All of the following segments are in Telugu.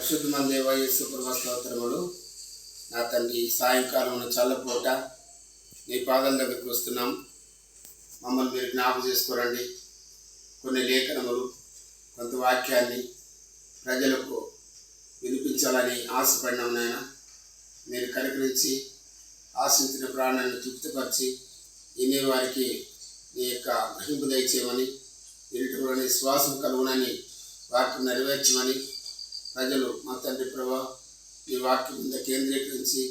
పరిశుద్ధ మందేవ యేసు స్తోత్రములు. నా తండ్రి సాయంకాలం చల్లపూట నీ పాదం దగ్గరికి వస్తున్నాం. మమ్మల్ని మీరు జ్ఞాపకం చేసుకోరండి. కొన్ని లేఖనములు కొంత వాక్యాన్ని ప్రజలకు వినిపించాలని ఆశపడినాం నాయన. మీరు కనికరించి ఆశించిన ప్రాణాన్ని తృప్తిపరిచి వినే వారికి నీ యొక్క గ్రహింపు దయచేయమని ఇంటి శ్వాసం కలుగునని వాక్యం నెరవేర్చమని ప్రజలు మా తండ్రి ప్రభా ఈ వాక్యం మీద కేంద్రీకరించి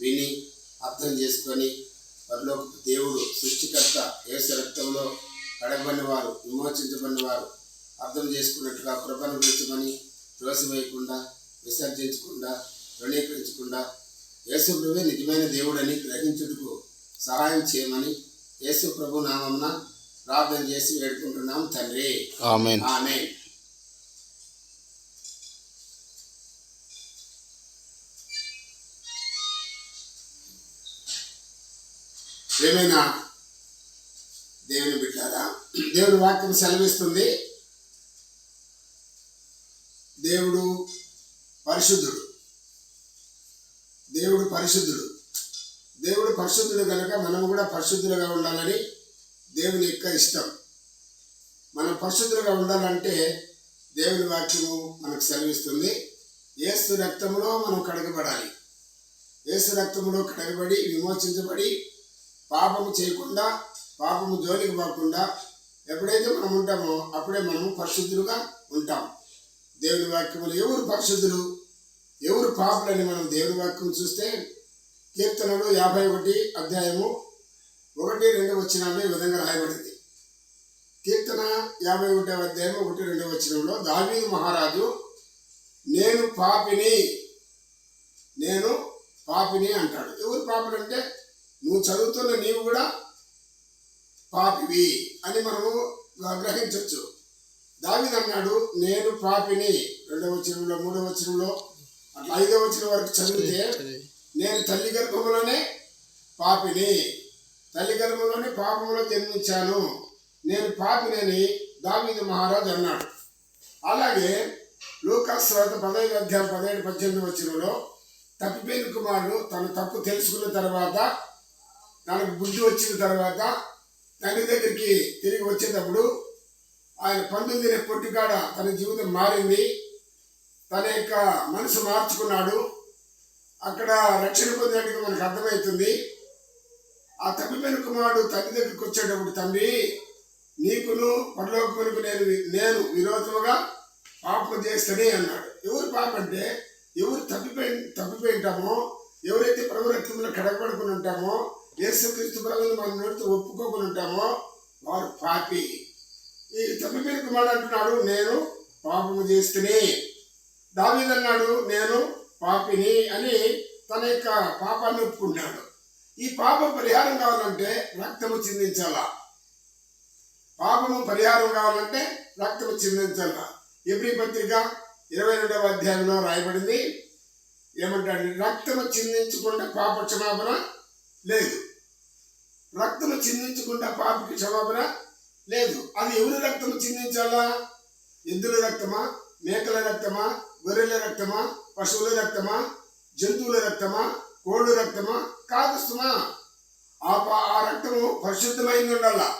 విని అర్థం చేసుకొని వారిలోకి దేవుడు సృష్టికర్త ఏసు రక్తంలో కడగబడిన వారు విమోచించబడిన వారు అర్థం చేసుకున్నట్టుగా కృపను గురించమని త్రోసివేయకుండా విసర్జించకుండా యేసు ప్రభువే నిజమైన దేవుడని గ్రహించుటకు సహాయం చేయమని యేసు ప్రభు నామమున ప్రార్థన చేసి వేడుకుంటున్నాం తండ్రి. ఆమెన్. ఆమె ఏమైనా దేవుని బిడ్డారా? దేవుని వాక్యం సెలవిస్తుంది. దేవుడు పరిశుద్ధుడు. దేవుడు పరిశుద్ధుడు. దేవుడు పరిశుద్ధుడు కనుక మనం కూడా పరిశుద్ధులుగా ఉండాలని దేవుని యొక్క ఇష్టం. మనం పరిశుద్ధులుగా ఉండాలంటే దేవుని వాక్యము మనకు సెలవిస్తుంది. ఏసు రక్తంలో మనం కడగబడాలి. ఏసు రక్తంలో కడగబడి విమోచించబడి పాపము చేయకుండా పాపము జోలికి పోకుండా ఎప్పుడైతే మనం ఉంటామో అప్పుడే మనము పరిశుద్ధులుగా ఉంటాం. దేవుని వాక్యములు ఎవరు పరిశుద్ధులు? ఎవరు పాపులని మనం దేవుని వాక్యం చూస్తే? కీర్తనలు యాభై ఒకటి అధ్యాయము ఒకటి రెండు వచ్చినాలు ఈ విధంగా రాయబడింది. కీర్తన యాభై ఒకటవ అధ్యాయం ఒకటి రెండవ వచ్చినంలో దావీదు మహారాజు నేను పాపిని నేను పాపిని అంటాడు. ఎవరు పాపులు అంటే? నువ్వు చదువుతున్న నీవు కూడా పాపివి అని మనము గ్రహించవచ్చు. దావీదు అన్నాడు నేను పాపిని. రెండవ వచనంలో మూడవ వచనంలో అట్లా ఐదవ వచనం వరకు చదివితే నేను తల్లి గర్భంలోనే పాపిని. తల్లి గర్భంలోనే పాపంలో జన్మించాను. నేను పాపినని దావీదు మహారాజు అన్నాడు. అలాగే లూకాస్ స్వాత పదహైదు అధ్యాయం పదిహేడు పద్దెనిమిది వచ్చినలో తప్పిపోయిన కుమారుడు తన తప్పు తెలుసుకున్న తర్వాత నాకు బుద్ధి వచ్చిన తర్వాత తండ్రి దగ్గరికి తిరిగి వచ్చేటప్పుడు ఆయన పండు తినే పొట్టికాడ తన జీవితం మారింది. తన యొక్క మనసు మార్చుకున్నాడు. అక్కడ రక్షణ పొందినట్టుగా మనకు అర్థమవుతుంది. ఆ తప్పిపోయిన కుమారుడు తండ్రి దగ్గరికి వచ్చేటప్పుడు తండ్రి నీకును పరలోకమునకు నేను నేను విరోధముగా పాపం చేస్తేనే అన్నాడు. ఎవరు పాప అంటే ఎవరు తప్పిపోయి తప్పిపోయి ఉంటామో ఎవరైతే ప్రభు కడగబడుకుని ఉంటామో యేసుక్రీస్తు ప్రభుని మనం నోటితో ఒప్పుకోకుని ఉంటామో వారు పాపి. ఈ తప్పిపోయిన కుమారుడు అంటున్నాడు నేను పాపము చేస్తేనే. దావీదన్నాడు నేను పాపిని అని తన యొక్క పాపాన్ని ఒప్పుకుంటాడు ఈ పాపం పరిహారం కావాలంటే రక్తము చిందించాలా. పాపము పరిహారం కావాలంటే రక్తము చిందించాలా. ఎబ్రి పత్రిక ఇరవై రెండవ అధ్యాయంలో రాయబడింది. ఏమంటాడు? రక్తము చిందించకుండా పాప క్షమాపణ లేదు. రక్తము చిందించకుండా పాపకి క్షమాపణ? లేదు. అది ఎవరి రక్తము చిందించాలా? ఎద్దుల రక్తమా? మేకల రక్తమా? గొర్రెల రక్తమా? పశువుల రక్తమా? జంతువుల రక్తమా? కోళ్ళు రక్తమా? కాదు సుమా. ఆ పా- ఆ రక్తము పరిశుద్ధమైంది ఉండాలా?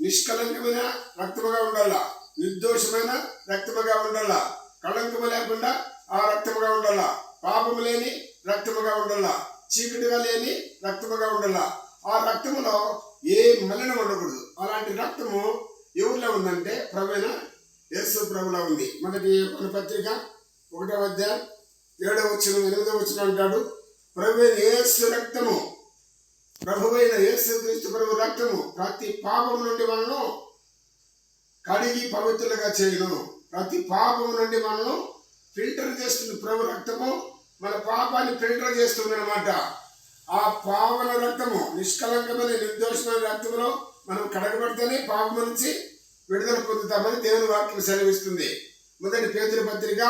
నిష్కలంకమైన రక్తముగా ఉండాలా? నిర్దోషమైన రక్తముగా ఉండాలా? కళంకము లేకుండా ఆ రక్తముగా ఉండాలా? పాపము లేని రక్తముగా ఉండాలా? చీకటిగా లేని రక్తముగా ఉండాలా? ఆ రక్తములో ఏ మలినం ఉండకూడదు. అలాంటి రక్తము ఎవరిలో ఉందంటే ప్రవీణ యేసు ప్రభులో ఉంది. మనకి మన పత్రిక ఒకటో అధ్యాయం ఏడవ వచ్చిన ఎనిమిదవ వచ్చిన అంటాడు ప్రవీణ యేసు రక్తము ప్రభువైన యేసు క్రీస్తు ప్రభు రక్తము ప్రతి పాపం నుండి మనను కడిగి పవిత్రులుగా చేయను. ప్రతి పాపం నుండి మనను ఫిల్టర్ చేస్తుంది ప్రభు రక్తము మన పాపాన్ని ఫిల్టర్ చేస్తుంది అనమాట ఆ పావన రక్తము నిష్కలంకమైన నిర్దోషమైన రక్తంలో మనం కడగబడితేనే పాపం నుంచి విడుదల పొందుతామని దేవుని వాక్యం సెలవిస్తుంది. మొదటి పేదల పత్రిక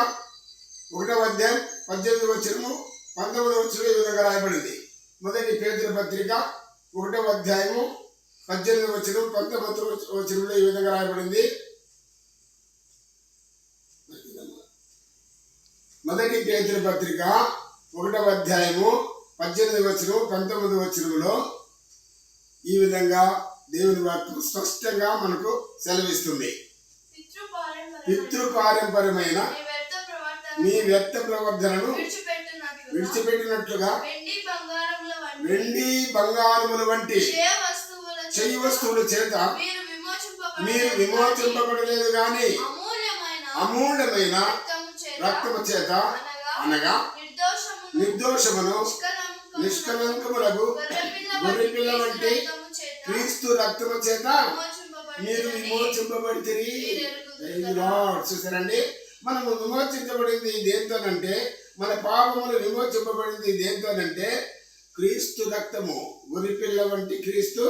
ఒకటవ అధ్యాయం పద్దెనిమిది వచ్చినము పంతొమ్మిది వచ్చిన ఈ విధంగా రాయబడింది. మొదటి పేదల పత్రిక ఒకటవ అధ్యాయము పద్దెనిమిది వచ్చిన పంతొమ్మిది వచ్చినంలో ఈ విధంగా రాయబడింది. మొదటి పేతురు పత్రిక ఒకటవ అధ్యాయము పద్దెనిమిది వచనం పంతొమ్మిది వచనంలో ఈ విధంగా దేవుని వాక్యం స్పష్టంగా మనకు సెలవిస్తుంది. పితృ పారంపర్యమైన నీ వ్యర్థ ప్రవర్తన మీ వ్యక్త ప్రవర్ధనను విడిచిపెట్టునట్లుగా వెండి బంగారముల వంటి చెయ్యి వస్తువుల చేత మీరు విమోచింపబడలేదు అమూల్యమైన అమూల్యమైన రక్తము చేత అనగా నిర్దోషమును నిష్కలంకములకు గొర్రెపిల్ల వంటి క్రీస్తు రక్తము చేత మీరు. Lord. చూసారండి మనము విమోచించబడింది దేంతోనంటే మన పాపములు విమోచింపబడింది దేంతోనంటే క్రీస్తు రక్తము గురిపిల్ల వంటి క్రీస్తు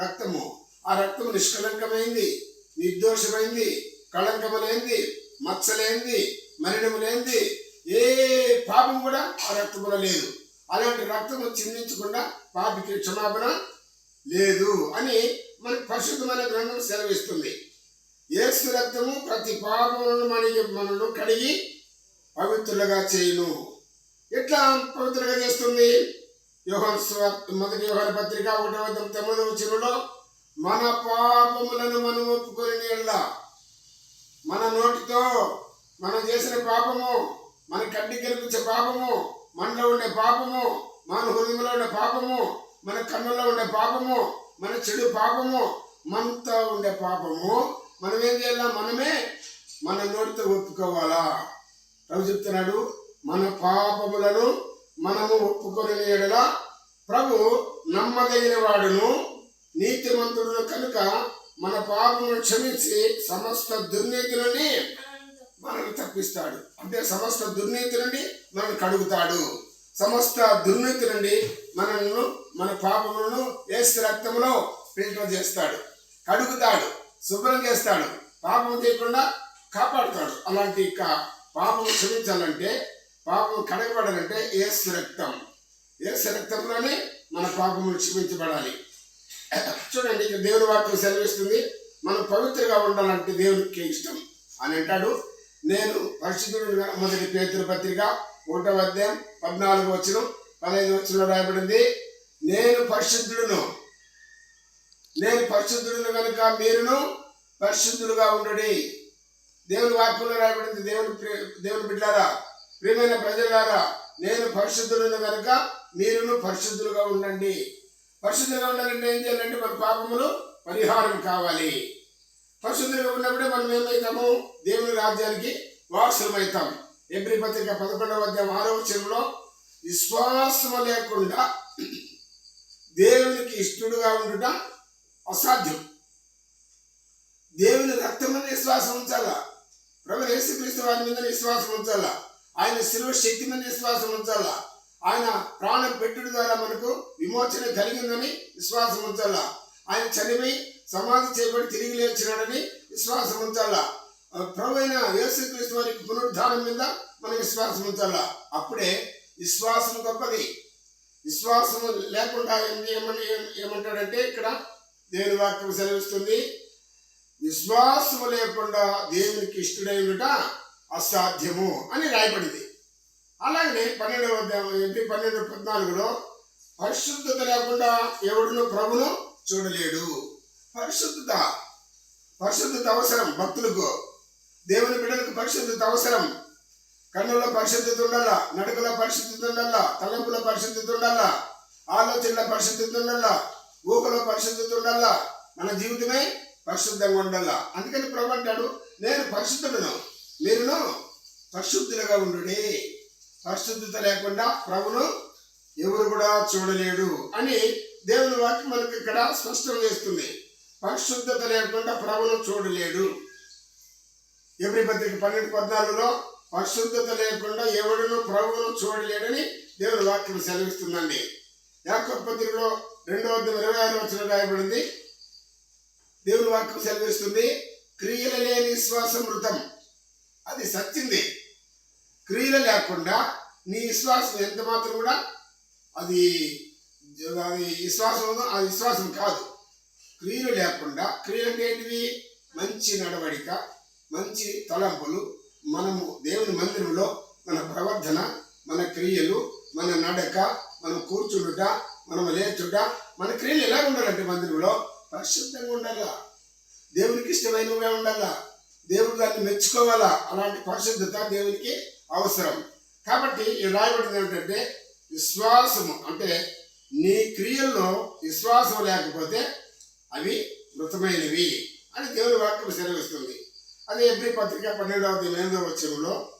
రక్తము ఆ రక్తము నిష్కలంకమైంది నిర్దోషమైంది కళంకము లేనిది మచ్చలేంది మరణము లేనిది ఏ పాపం కూడా ఆ రక్తములో లేదు. అలాంటి రక్తము చిందించకుండా పాపికి క్షమాపణ లేదు అని మనకు పరిశుద్ధమైన గ్రంథం సెలవిస్తుంది. ఏసు రక్తము ప్రతి పాపములను మనకి మనను కడిగి పవిత్రులుగా చేయును. ఎట్లా పవిత్రులుగా చేస్తుంది? యోహాను మొదటి యోహాను పత్రిక ఒకటవ అధ్యాయం తొమ్మిదవ చిరులో మన పాపములను మనం ఒప్పుకొని నీళ్ళ మన నోటితో మనం చేసిన పాపము మన కంటికి కనిపించే పాపము మనలో ఉండే పాపము మన హృదయంలో ఉండే పాపము మన కన్నులో ఉండే పాపము మన చెడు పాపము మనతో ఉండే పాపము మనం ఏం చేయాలా? మనమే మన నోటితో ఒప్పుకోవాలా? ప్రభు చెప్తున్నాడు మన పాపములను మనము ఒప్పుకొని ఎడలా ప్రభు నమ్మదగిన వాడును. నీతిమంతుడు కనుక మన పాపమును క్షమించి సమస్త దుర్నీతులని మనల్ని తప్పిస్తాడు అంటే సమస్త దుర్నీతి నుండి మనల్ని కడుగుతాడు. సమస్త దుర్నీతి నుండి మనల్ని మన పాపములను ఏసు రక్తంలో ఫిల్టర్ చేస్తాడు. కడుగుతాడు. శుభ్రం చేస్తాడు. పాపం చేయకుండా కాపాడుతాడు. అలాంటి కా- పాపం క్షమించాలంటే పాపం కడగబడాలంటే ఏసు రక్తం. ఏసు రక్తంలోనే మన పాపములు క్షమించబడాలి. చూడండి ఇక్కడ దేవుని వాక్యం సెలవిస్తుంది. మనం పవిత్రగా ఉండాలంటే దేవునికి ఇష్టం అని అంటాడు. నేను పరిశుద్ధుడు మొదటి పేతుల పత్రిక ఒకటవ అధ్యాయం పద్నాలుగు వచ్చిన పదహైదు వచ్చిన రాయబడింది. నేను పరిశుద్ధుడును. నేను పరిశుద్ధుడును కనుక మీరును పరిశుద్ధులుగా ఉండడి. దేవుని వాక్యంలో రాయబడింది. దేవుని దేవుని బిడ్డారా ప్రియమైన ప్రజలారా నేను పరిశుద్ధుడును కనుక మీరును పరిశుద్ధులుగా ఉండండి. పరిశుద్ధంగా ఉండాలంటే ఏం చేయాలంటే మన పాపములు పరిహారం కావాలి. పరిశుద్ధంగా ఉన్నప్పుడే మనం ఏమవుతాము దేవుని రాజ్యానికి వారసులమవుతాం ఎబ్రి పత్రిక పదకొండవ అధ్యాయం ఆరవ చెరువులో విశ్వాసము లేకుండా దేవునికి ఇష్టడుగా ఉండటం అసాధ్యం. దేవుని రక్తం మీద విశ్వాసం ఉంచాలా? ప్రభు యేసుక్రీస్తు వారి మీద విశ్వాసం ఉంచాలా? ఆయన శిలువ శక్తి మీద విశ్వాసం ఉంచాలా? ఆయన ప్రాణం పెట్టుడు ద్వారా మనకు విమోచన కలిగిందని విశ్వాసం ఉంచాలా? ఆయన చనిపోయి సమాధి చేయబడి తిరిగి లేచినాడని విశ్వాసం ఉంచాలా? ప్రభువైన ప్రభు అయిన యేసుక్రీస్తు పునరుద్ధానం మీద మనం విశ్వాసం ఉంచాలా? అప్పుడే విశ్వాసం గొప్పది విశ్వాసం లేకుండా ఏం- ఏమని ఏమంటాడంటే ఇక్కడ దేవుని వాక్యం సెలవిస్తుంది. విశ్వాసం లేకుండా దేవునికి ఇష్టడై అసాధ్యము అని రాయబడింది. అలాగనే పన్నెండవ అధ్యాయం ఏంటి పన్నెండు పద్నాలుగులో పరిశుద్ధత లేకుండా ఎవడును ప్రభును చూడలేడు. పరిశుద్ధత పరిశుద్ధత అవసరం భక్తులకు. దేవుని బిడ్డలకు పరిశుద్ధత అవసరం. కన్నుల పరిశుద్ధత ఉండాలా? నడుకల పరిశుద్ధత ఉండాలా? తలంపుల పరిశుద్ధత ఉండాలా? ఆలోచనల పరిశుద్ధత ఉండాలా? ఊహలో పరిశుద్ధత ఉండాలా? మన జీవితమే పరిశుద్ధంగా ఉండాలా? అందుకని ప్రభు అంటాడు నేను పరిశుద్ధులను మీరును పరిశుద్ధులుగా ఉండు పరిశుద్ధత లేకుండా ప్రభును ఎవరు కూడా చూడలేడు అని దేవుని వాక్యం మనకి ఇక్కడ స్పష్టం చేస్తుంది. పరిశుద్ధత లేకుండా ప్రభును చూడలేడు ఎవరి పత్రిక పన్నెండు పద్నాలుగులో పరిశుద్ధత లేకుండా ఎవడను ప్రభువును చూడలేడని దేవుని వాక్యం సెలవిస్తుందండి. యాకబ్ పత్రికలో రెండో ఇరవై ఆరు వచ్చిన రాయబడింది. దేవుని వాక్యం సెలవిస్తుంది క్రియలు లేని విశ్వాసం మృతం. అది సత్యంది. క్రియలు లేకుండా నీ విశ్వాసం ఎంత మాత్రం కూడా అది అది విశ్వాసం ఉందో అది విశ్వాసం కాదు. క్రియలు లేకుండా క్రియలు అంటే ఏంటివి మంచి నడవడిక మంచి తలంపులు మనము దేవుని మందిరంలో మన ప్రవర్ధన మన క్రియలు మన నడక మనం కూర్చుండుట మనం లేచుట మన క్రియలు ఎలా ఉండాలంటే మందిరంలో? పరిశుద్ధంగా ఉండాలా? దేవునికి ఇష్టమైనవిగా ఉండాలా? దేవుడు దాన్ని మెచ్చుకోవాలా? అలాంటి పరిశుద్ధత దేవునికి అవసరం. కాబట్టి ఈ రాయబడింది ఏమిటంటే విశ్వాసము. అంటే నీ క్రియల్లో విశ్వాసం లేకపోతే అవి మృతమైనవి అని దేవుని వాక్యం సెలవిస్తుంది. అదే ఎబ్రి పత్రిక పన్నెండవ ఎనిమిదవ వచ్చంలో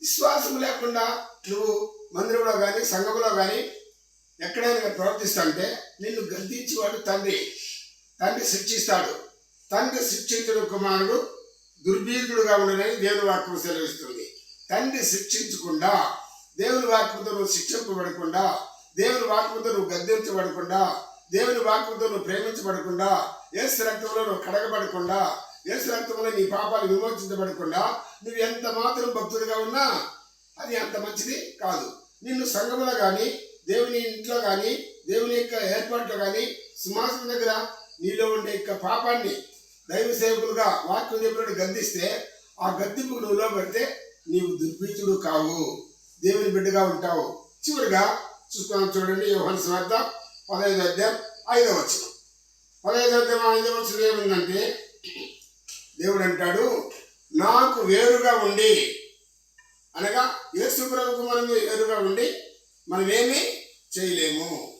విశ్వాసం లేకుండా నువ్వు మందిరంలో కానీ సంఘంలో కానీ ఎక్కడైనా ప్రవర్తిస్తాంటే నిన్ను గద్దించేవాడు తండ్రి. తండ్రి శిక్షిస్తాడు. తండ్రి శిక్షించిన కుమారుడు దుర్భీతుడుగా ఉండడని దేవుని వాక్యం సెలవిస్తుంది. తండ్రి శిక్షించకుండా దేవుని వాక్యంతో నువ్వు శిక్షింపబడకుండా దేవుని వాక్యంతో నువ్వు గద్దించబడకుండా దేవుని వాక్యంతో నువ్వు ప్రేమించబడకుండా ఏసు రక్తంలో నువ్వు కడగబడకుండా ఏసు రక్తంలో నీ పాపాలు విమోచించబడకుండా నువ్వు ఎంత మాత్రం భక్తుడిగా ఉన్నా అది అంత మంచిది కాదు. నిన్ను సంఘములో కానీ దేవుని ఇంట్లో కానీ దేవుని యొక్క ఏర్పాట్లో కానీ సింహాసనం దగ్గర నీలో ఉండే యొక్క పాపాన్ని దైవ సేవకులుగా వాక్యం చెప్పినట్టు గద్దిస్తే ఆ గద్దింపుకు నువ్వు లోబడితే నీవు దుర్భీతుడు కావు. దేవుని బిడ్డగా ఉంటావు. చివరిగా చూసుకున్నాం చూడండి యోహన్ స్వార్థ పదహైదు అధ్యాయం ఐదవ వచ్చిన పదహైదు అధ్యాయం ఐదవ వచ్చిన ఏముందంటే దేవుడు అంటాడు నాకు వేరుగా ఉండి అనగా యేసు ప్రభుకు మనం వేరుగా ఉండి మనమేమి చేయలేము.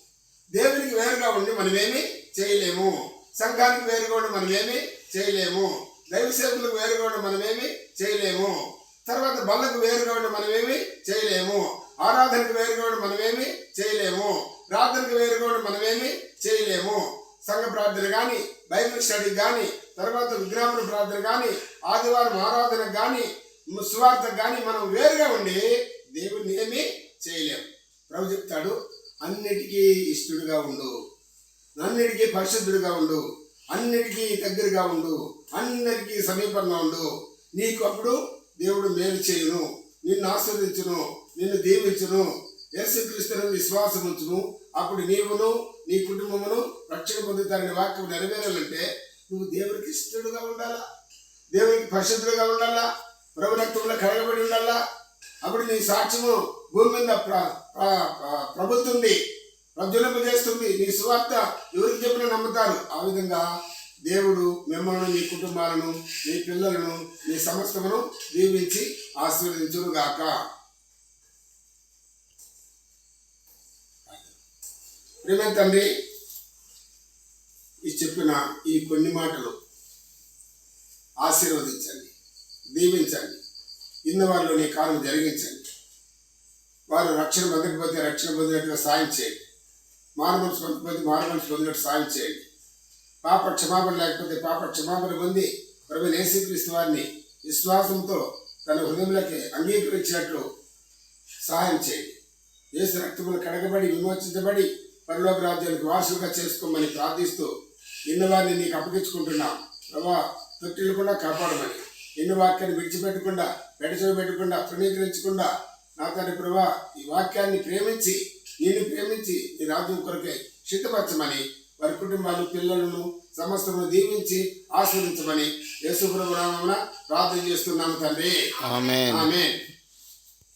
దేవునికి వేరుగా ఉండి మనమేమి చేయలేము. సంఘానికి వేరుగా ఉండి మనమేమి చేయలేము. దైవ సేవకులకు వేరుగా ఉండి మనమేమి చేయలేము. తర్వాత బల్లకు వేరుగా ఉండి మనమేమి చేయలేము. ఆరాధనకు వేరుగా ఉండి మనమేమి చేయలేము. ప్రార్థనకు వేరుగా మనమేమి చేయలేము. సంఘ ప్రార్థన కానీ బైబిల్ స్టడీ కానీ తర్వాత విగ్రహముల ప్రార్థన కానీ ఆదివారం ఆరాధన కానీ సువార్తకు కానీ మనం వేరుగా ఉండి దేవుడిని ఏమి చేయలేము ప్రభు చెప్తాడు అన్నిటికీ ఇష్టడుగా ఉండు. అన్నిటికీ పరిశుద్ధుడిగా ఉండు. అన్నిటికీ దగ్గరగా ఉండు. అన్నిటికీ సమీపంగా ఉండు. నీకు అప్పుడు దేవుడు మేలు చేయును. నిన్ను ఆస్వాదించును నిన్ను దీవించును. యేసుక్రీస్తును విశ్వాసం ఉంచును అప్పుడు నీవును నీ కుటుంబమును రక్షణ పొందుతారని వాక్యం నెరవేరాలంటే నువ్వు దేవునికి ఇష్టడుగా ఉండాలా? దేవునికి పరిశుద్ధుడుగా ఉండాలా? ప్రభు రక్తంలో కడగబడి ఉండాలా? అప్పుడు నీ సాక్ష్యము భూమి మీద ప్ర ప్రజ్వలింపజేస్తుంది నీ సువార్త ఎవరికి చెప్పినా నమ్ముతారు. ఆ విధంగా దేవుడు మిమ్మల్ని నీ కుటుంబాలను నీ పిల్లలను నీ సమస్తమును దీవించి గాక ప్రేమ తండ్రి ఈ చెప్పిన ఈ కొన్ని మాటలు ఆశీర్వదించండి దీవించండి ఇన్న వారిలో నీ కాలం జరిగించండి. వారు రక్షణ పొందకపోతే రక్షణ పొందినట్టుగా సాయం చేయండి. మారుమనసు పొందకపోతే మారుమనసు పొందినట్టు సాయం చేయండి. పాప క్షమాపణ లేకపోతే పాప క్షమాపణ పొంది ప్రభు నేసీకరిస్తూ వారిని విశ్వాసంతో తన హృదయంలోకి అంగీకరించినట్లు సహాయం చేయండి. యేసు రక్తములు కడగబడి విమోచించబడి పరలోక రాజ్యానికి వారసులుగా చేసుకోమని ప్రార్థిస్తూ ఇన్న వారిని నీకు అప్పగించుకుంటున్నాం. ప్రభా తొట్టిల్లకుండా కాపాడమని. ఎన్ని వాక్యాన్ని విడిచిపెట్టకుండా పెట్టకుండా తృణీకరించకుండా నా తండ్రి ప్రభా ఈ వాక్యాన్ని ప్రేమించి నేను ప్రేమించి నీ రాజ్యం కొరకై సిద్ధపరచమని వారి కుటుంబాలు పిల్లలను సమస్తమును దీవించి ఆస్వాదించమని యేసుప్రభు నామమున ప్రార్థన చేస్తున్నాము తండ్రి. ఆమెన్.